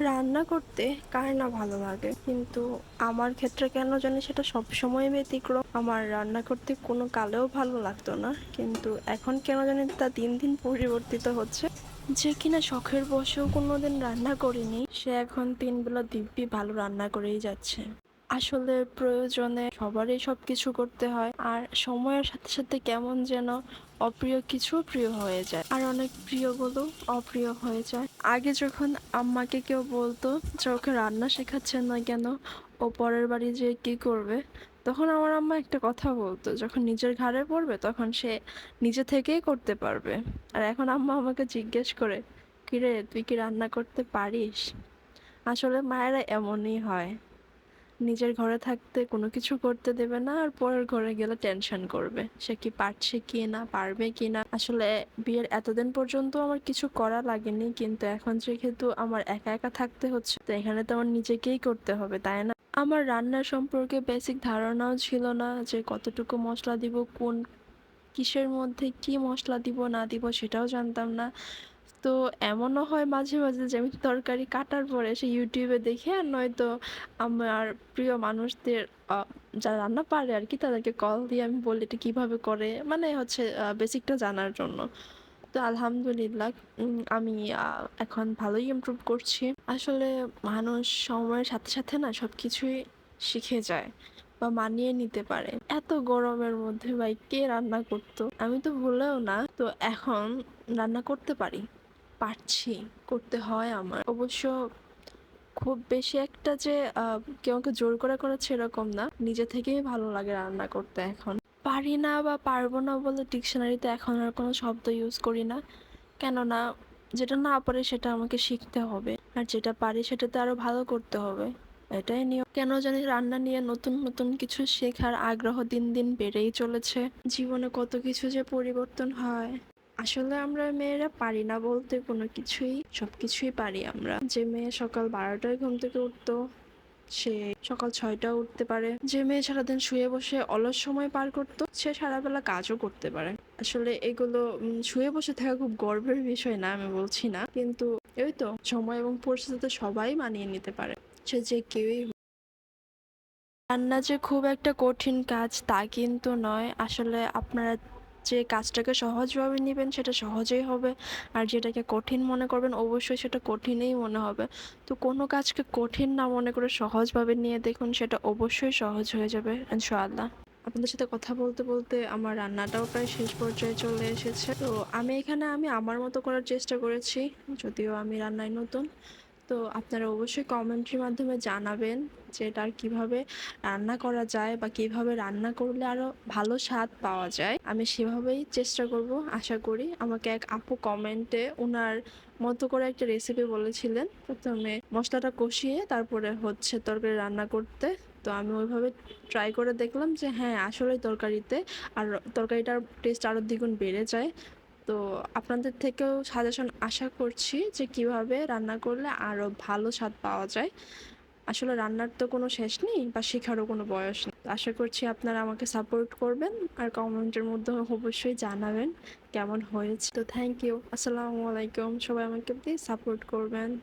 রান্না করতে কার না ভালো লাগে? কিন্তু আমার ক্ষেত্রে কেন জানি সেটা সবসময় ব্যতিক্রম। আমার রান্না করতে কোনো কালেও ভালো লাগতো না। কিন্তু এখন কেন জানি তা দিন দিন পরিবর্তিত হচ্ছে। যে কিনা শখের বসেও কোনোদিন রান্না করিনি, সে এখন তিন বেলা দিব্যি ভালো রান্না করেই যাচ্ছে। আসলে প্রয়োজনে সবারই সব কিছু করতে হয়। আর সময়ের সাথে সাথে কেমন যেন অপ্রিয় কিছু প্রিয় হয়ে যায়। আর অনেক প্রিয়গুলো অপ্রিয় হয়ে যায়। আগে যখন আম্মাকে কেউ বলতো যে ওকে রান্না শেখাচ্ছেন না কেন, ও পরের বাড়ি যেয়ে কি করবে, তখন আমার আম্মা একটা কথা বলতো, যখন নিজের ঘাড়ে পড়বে তখন সে নিজে থেকেই করতে পারবে। আর এখন আম্মা আমাকে জিজ্ঞেস করে, কিরে, তুই কি রান্না করতে পারিস? আসলে মায়েরা এমনই হয়। নিজের ঘরে থাকতে কোনো কিছু করতে দেবে না আর পরের ঘরে গেলে টেনশন করবে। সে কি পারছে কি না, পারবে কি না? আসলে বিয়ের এতদিন পর্যন্ত আমার কিছু করা লাগেনি, কিন্তু এখন যেহেতু আমার একা একা থাকতে হচ্ছে, তো এখানে তো আমার নিজেকেই করতে হবে, তাই না? আমার রান্নার সম্পর্কে বেসিক ধারণাও ছিল না যে কতটুকু মশলা দিব, কোন কিসের মধ্যে কি মশলা দিব, না দিব, সেটাও জানতাম না। তো এমনও হয় মাঝে মাঝে যে আমি তরকারি কাটার পরে সে ইউটিউবে দেখে আর নয়তো আমার প্রিয় মানুষদের যারা রান্না পারে আর কি, তাদেরকে কল দিয়ে আমি বলি এটা কীভাবে করে। মানে হচ্ছে বেসিকটা জানার জন্য। তো আলহামদুলিল্লাহ আমি এখন ভালোই ইমপ্রুভ করছি। আসলে মানুষ সময়ের সাথে সাথে না সব কিছুই শিখে যায় বা মানিয়ে নিতে পারে। এত গরমের মধ্যে ভাই কে রান্না করতো? আমি তো ভুলেও না। তো এখন রান্না করতে পারি। পারছি করতে হয় আমার। অবশ্য খুব বেশি একটা যে কেউ আমাকে জোর করে করেছে এরকম না। নিজে থেকেই ভালো লাগে রান্না করতে এখন। পারি না বা পারব না বলে ডিকশনারিতে এখন আর কোনো শব্দ ইউজ করি না। কেননা যেটা না পারি সেটা আমাকে শিখতে হবে। আর যেটা পারি সেটাতে আরও ভালো করতে হবে। এটাই নিয়ম। কেন জানি রান্না নিয়ে নতুন নতুন কিছু শেখার আগ্রহ দিন দিন বেড়েই চলেছে। জীবনে কত কিছু যে পরিবর্তন হয়। আসলে আমরা মেয়েরা পারি না বলতে কোনো কিছুই সব কিছুই পারি আমরা। যে মেয়ে সকাল বারোটায় ঘুম থেকে উঠতো, সে সকাল ছয়টায় উঠতে পারে। যে মেয়ে সারাদিন শুয়ে বসে অলস সময় পার করতো, সে সারাবেলা কাজও করতে পারে। আসলে এগুলো শুয়ে বসে থাকা খুব গর্বের বিষয় না, আমি বলছি না। কিন্তু ওই তো, সময় এবং পরিস্থিতিতে সবাই মানিয়ে নিতে পারে। সে যে কেউই রান্না যে খুব একটা কঠিন কাজ তা কিন্তু নয়। আসলে আপনারা যে কাজটাকে সহজভাবে নেবেন সেটা সহজেই হবে। আর যেটাকে কঠিন মনে করবেন অবশ্যই সেটা কঠিনই মনে হবে। তো কোনো কাজকে কঠিন না মনে করে সহজভাবে নিয়ে দেখুন, সেটা অবশ্যই সহজ হয়ে যাবে ইনশাআল্লাহ। আপনাদের সাথে কথা বলতে বলতে আমার রান্নাটাও প্রায় শেষ পর্যায়ে চলে এসেছে। তো আমি এখানে আমি আমার মতো করার চেষ্টা করেছি, যদিও আমি রান্নায় নতুন। তো আপনারা অবশ্যই কমেন্টের মাধ্যমে জানাবেন যে এটার কীভাবে রান্না করা যায় বা কীভাবে রান্না করলে আরও ভালো স্বাদ পাওয়া যায়। আমি সেভাবেই চেষ্টা করব, আশা করি। আমাকে এক আপু কমেন্টে ওনার মতো করে একটা রেসিপি বলেছিলেন। প্রথমে মশলাটা কষিয়ে তারপরে হচ্ছে তরকারি রান্না করতে। তো আমি ওইভাবে ট্রাই করে দেখলাম যে হ্যাঁ আসলে তরকারিতে আর তরকারিটার টেস্ট আরও দ্বিগুণ বেড়ে যায়। তো আপনাদের থেকেও সাজেশন আশা করছি যে কীভাবে রান্না করলে আরও ভালো স্বাদ পাওয়া যায়। আসলে রান্নার তো কোনো শেষ নেই বা শেখারও কোনো বয়স নেই। আশা করছি আপনারা আমাকে সাপোর্ট করবেন আর কমেন্টের মধ্যে অবশ্যই জানাবেন কেমন হয়েছে। তো থ্যাংক ইউ আসসালামু আলাইকুম। সবাই আমাকে সাপোর্ট করবেন।